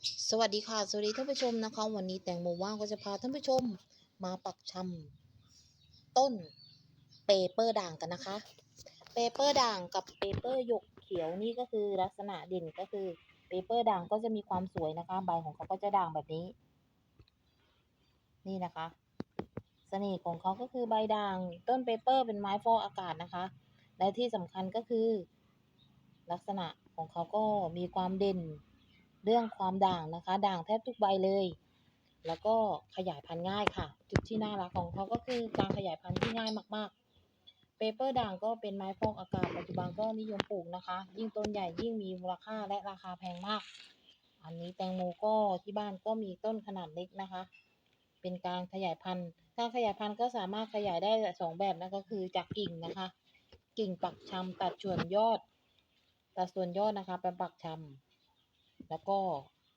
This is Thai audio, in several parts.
สวัสดีค่ะสวัสดีท่านผู้ชมนะคะ วันนี้แตงโมว่างก็จะพาท่านผู้ชมมาปักชำต้นเปเปอร์ด่างกันนะคะ เปเปอร์ด่างกับเปเปอร์หยกเขียวนี่ก็คือลักษณะเด่นก็คือเปเปอร์ด่างก็จะมีความสวยนะคะ ใบของเขาก็จะด่างแบบนี้ นี่นะคะเสน่ห์ของเขาก็คือใบด่าง ต้นเปเปอร์เป็นไม้ฟอกอากาศนะคะ และที่สำคัญก็คือ ลักษณะของเขาก็มีความเด่น เรื่องความด่างนะคะ ด่างแทบทุกใบเลย แล้วก็ขยายพันธุ์ง่ายค่ะ จุดที่น่ารักของเขาก็คือการขยายพันธุ์ที่ง่ายมากๆ เปเปอร์ด่างก็เป็นไม้ฟอกอากาศปัจจุบันก็นิยมปลูกนะคะ ยิ่งต้นใหญ่ยิ่งมีมูลค่าและราคาแพงมาก อันนี้แตงโมก็ที่บ้านก็มีต้นขนาดเล็กนะคะ เป็นการขยายพันธุ์ การขยายพันธุ์ก็สามารถขยายได้สองแบบนั่นก็คือจากกิ่งนะคะ กิ่งปักชำตัดส่วนยอด ตัดส่วนยอดนะคะเป็นปักชำ แล้วก็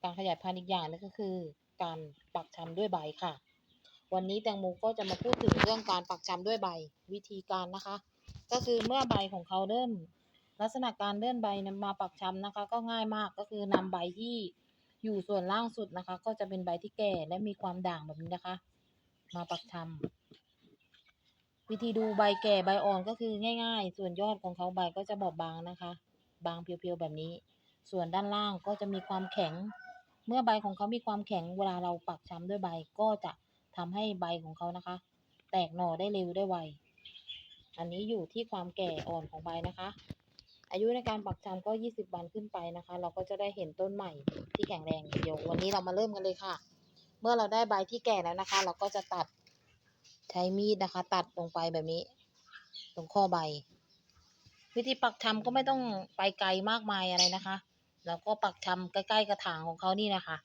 การขยายพันธุ์อีกอย่างนึงก็คือ การปักชำด้วยใบค่ะ วันนี้แตงโมก็จะมาพูดถึงเรื่องการปักชำด้วยใบวิธีการนะคะ ก็คือเมื่อใบของเขาเริ่ม ลักษณะการเลื่อนใบมาปักชำนะคะ ก็ง่ายมากก็คือนำใบที่อยู่ส่วนล่างสุดนะคะ ก็จะเป็นใบที่แก่และมีความด่างแบบนี้นะคะ มาปักชำวิธีดูใบแก่ใบอ่อนก็คือง่าย ๆ ส่วนยอดของเขาใบก็จะบอบบางนะคะ บางเพียวๆแบบนี้ ส่วนด้านล่างก็จะมีความแข็ง เมื่อใบของเขามีความแข็งเวลาเราปักช้ำด้วยใบก็จะทำให้ใบของเขานะคะ แตกหน่อได้เร็วได้ไว อันนี้อยู่ที่ความแก่อ่อนของใบนะคะ อายุในการปักชำก็ 20 วันขึ้นไปนะคะ เราก็จะได้เห็นต้นใหม่ที่แข็งแรงเดี๋ยววันนี้เรามาเริ่มกันเลยค่ะ เมื่อเราได้ใบที่แก่แล้วนะคะ เราก็จะตัดใช้มีดนะคะ ตัดลงไปแบบนี้ ตรงข้อใบ วิธีปักชำก็ไม่ต้องไปไกลมากมายอะไรนะคะ แล้วก็ปักชำใกล้ๆกระถางของเขานี่นะคะ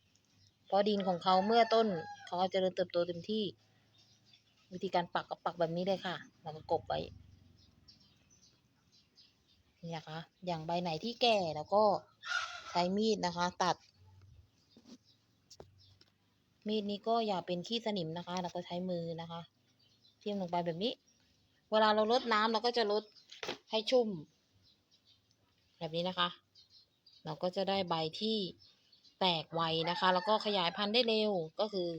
เพราะดินของเขาเมื่อต้นเขาจะเจริญเติบโตเต็มที่ วิธีการปักก็ปักแบบนี้เลยค่ะ แล้วก็กบไว้นี่นะคะ อย่างใบไหนที่แก่แล้วก็ใช้มีดนะคะ ตัด มีดนี้ก็อย่าเป็นขี้สนิมนะคะ แล้วก็ใช้มือนะคะทิ่มลงไปแบบนี้ เวลาเราลดน้ำเราก็จะลดให้ชุ่ม แบบนี้นะคะ เราก็จะได้ใบที่แตกไวนะคะ แล้วก็ขยายพันธุ์ได้เร็ว ก็คือ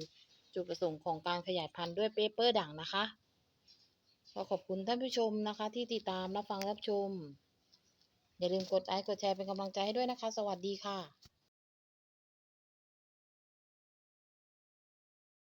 จุดประสงค์ของการขยายพันธุ์ด้วยเปเปอร์ด่างนะคะก็ขอบคุณท่านผู้ชมนะคะ ที่ติดตามรับฟังรับชม อย่าลืมกดไลค์กดแชร์เป็นกำลังใจให้ด้วยนะคะ สวัสดีค่ะ